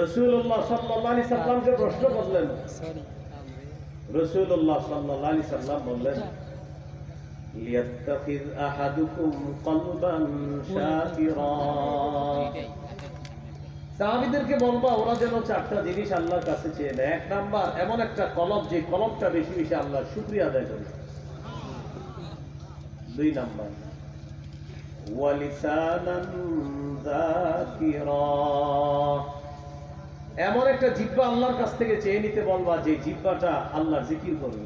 রসুল্লাহ সাল্লাহ সাল্লামকে প্রশ্ন করলেন। রসুল্লাহ সাল্লাহ সাল্লাম বললেন ওরা যেন চারটা জিনিস আল্লাহর কাছে এক নাম্বার, এমন একটা যে বেশি বেশি আল্লাহর শুকরিয়া আদায় করে। দুই নাম্বার এমন একটা জিব্বা আল্লাহর কাছ থেকে চেয়ে নিতে বলবা, যে জিব্বাটা আল্লাহর জিকির করবে।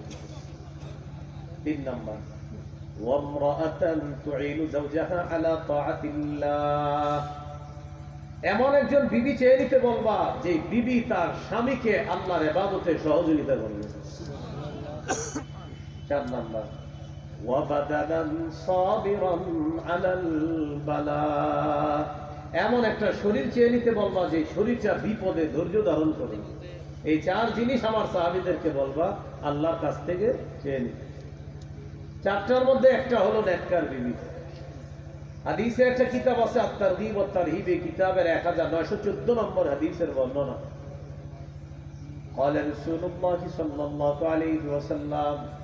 তিন নাম্বার। এমন একজন বিবি চেয়ে নিতে বলবা, যে বিবি তার স্বামীকে আল্লাহর এবাদতে সহযোগিতা করবে। চার নাম্বার। ওয়াবাদানান সাবিরান আলাল বালা এমন একটা শরীর চেয়ে নিতে বলবা যে শরীরটা বিপদে ধৈর্য ধারণ করে এই চার জিনিস আমার সাহাবিদেরকে বলবা আল্লাহর কাছ থেকে চেয়ে নিতে চারটার মধ্যে একটা হলো নেককার বিবি হাদিসের একটা কিতাব আছে আত্মার হিব আত্মার হিব এই কিতাবের এক হাজার নয়শো চোদ্দ নম্বর হাদিসের বর্ণনা قال رسول الله صلى الله عليه وسلم أربع من السعادة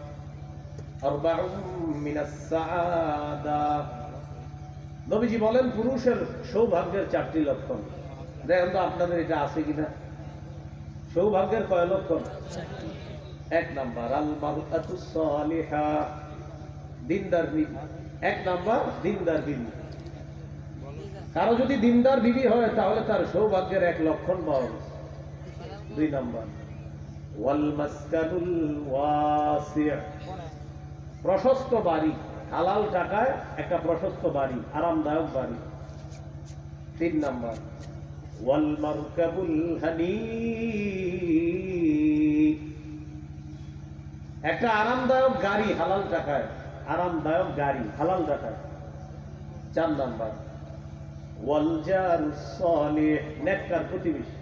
নবীজি বলেন পুরুষের সৌভাগ্যের চারটি লক্ষণ। দেখেন তো আপনাদের এটা আছে কিনা? সৌভাগ্যের কয় লক্ষণ? এক নাম্বার আল মারুআতুস সালিহা দিনদার বিবি। এক নাম্বার দিনদার বিবি। কারও যদি দিনদার বিবি হয় তাহলে তার সৌভাগ্যের এক লক্ষণ পাওয়া দুই নাম্বার ওয়াল মাসকানুল ওয়াসি' প্রশস্ত বাড়ি। হালাল টাকায় একটা প্রশস্ত বাড়ি, আরামদায়ক বাড়ি। তিন নাম্বার। ওয়াল মারকাবুল হানি একটা আরামদায়ক গাড়ি হালাল টাকায়, আরামদায়ক গাড়ি হালাল টাকায়। চার নাম্বার। প্রতিবেশী।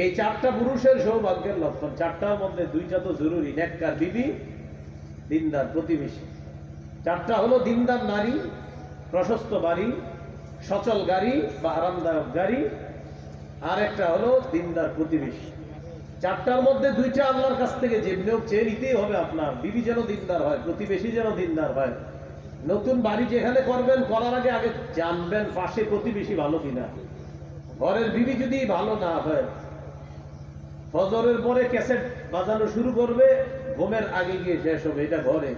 এই চারটা পুরুষের সৌভাগ্যের লক্ষণ। চারটার মধ্যে দুইটা তো জরুরি, নেককার বিবি দিনদার প্রতিবেশী। চারটা হলো দিনদার নারী, প্রশস্ত বাড়ি, সচল গাড়ি বা আরামদায়ক গাড়ি। আর একটা হলো দিনদার প্রতিবেশী। চারটার মধ্যে দুইটা আল্লাহর কাছ থেকে যে নিয়োগ চেয়ে নিতেই হবে আপনার। বিবি যেন দিনদার হয়, প্রতিবেশী যেন দিনদার হয়। নতুন বাড়ি যেখানে করবেন, করার আগে আগে জানবেন পাশে প্রতিবেশী ভালো কিনা। ঘরের বিবি যদি ভালো না হয় ফজরের পরে ক্যাসেট বাজানো শুরু করবে, ঘুমের আগে গিয়ে শেষ হবে, এটা ঘরে।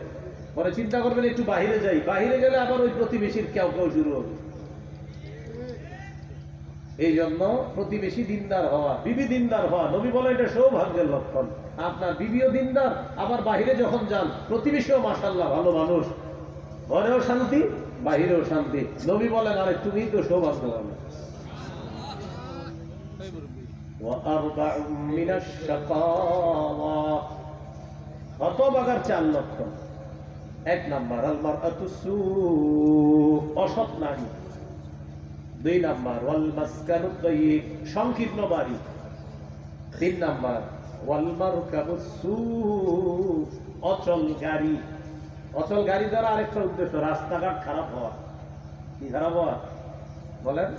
পরে চিন্তা করবেন, একটু বাহিরে যাই। বাহিরে গেলে আবার ওই প্রতিবেশীর কেউ কেউ শুরু হবে। এই জন্য প্রতিবেশী দিনদার হওয়া, বিবি দিনদার হওয়া, নবী বলে এটা সৌভাগ্যের লক্ষণ। আপনার বিবিও দিনদার, আবার বাহিরে যখন যান, প্রতিবেশীও মাসাল্লাহ ভালো মানুষ। ঘরেও শান্তি, বাহিরেও শান্তি। নবী বলেন, আরে তুমি তো সৌভাগ্যবান। وأربع من الشقاوة হতবাগার চার লক্ষণ এক নাম্বার আলমার আতুসু অসৎ নারী দুই নাম্বার ওয়াল মাসকানু তাইয়িব সংকীর্ণ বাড়ি তিন নাম্বার ওয়াল মারকাবুসু অচল গাড়ি অচল গাড়ি দ্বারা আরেকটা উদ্দেশ্য রাস্তাঘাট খারাপ হওয়া কি খারাপ হওয়া বলেন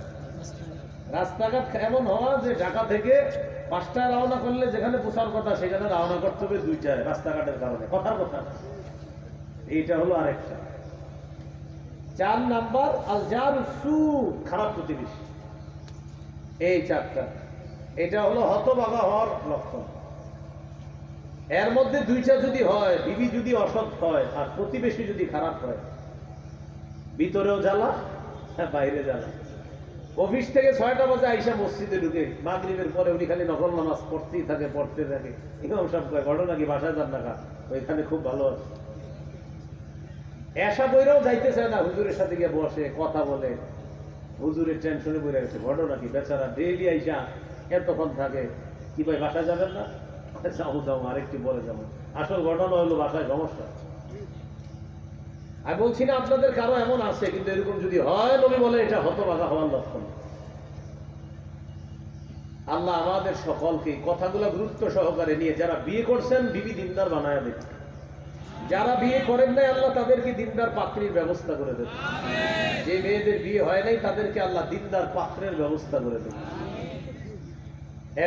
রাস্তাঘাট এমন হওয়া যে ঢাকা থেকে পাঁচটায় রওনা করলে যেখানে পোষার কথা সেখানে রওনা করতে হবে দুইটায়, রাস্তাঘাটের কারণে। কথার কথা। এইটা হলো আরেকটা। চার নাম্বার আল যার সু খারাপ প্রতিবেশী। এই চারটা। এটা হলো হতবাগা হওয়ার লক্ষণ। এর মধ্যে দুইটা যদি হয়, বিবি যদি অসৎ হয়, আর প্রতিবেশী যদি খারাপ হয়, ভিতরেও জ্বালা হ্যাঁ বাইরে জ্বালা। অফিস থেকে ছয়টা বাজে আইসা মসজিদে ঢুকে, মাগরিবের পরে উনি খালি নকল নামাজ পড়তেই থাকে, পড়তে থাকে। ইমাম সব কয়, ঘটনা কি? বাসায় যান না ওইখানে খুব ভালো আছে। এসা বইরাও যাইতে চায় না, হুজুরের সাথে গিয়ে বসে, কথা বলে। হুজুরের টেনশনে বইরে গেছে, ঘটনা কি? বেচারা ডেইলি আইসা এতক্ষণ থাকে। কি ভাই, বাসায় যাবেন না? যাব যাব আরেকটি বলে যাব। আসল ঘটনা হলো বাসায় সমস্যা। আমি বলছি না, আপনাদের কারও এমন আছে, কিন্তু এরকম যদি হয়, নবী বলে এটা হতবাগা হওয়ার লক্ষণ। আল্লাহ আমাদের সকলকে কথাগুলো গুরুত্ব সহকারে নিয়ে, যারা বিয়ে করছেন, বিবি দিনদার বানায় দেবে যারা বিয়ে করেন নাই, আল্লাহ তাদেরকে দিনদার পাত্রীর ব্যবস্থা করে দেবে যে মেয়েদের বিয়ে হয় নাই, তাদেরকে আল্লাহ দিনদার পাত্রের ব্যবস্থা করে দেবে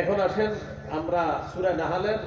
এখন আসেন আমরা সুরা নাহালের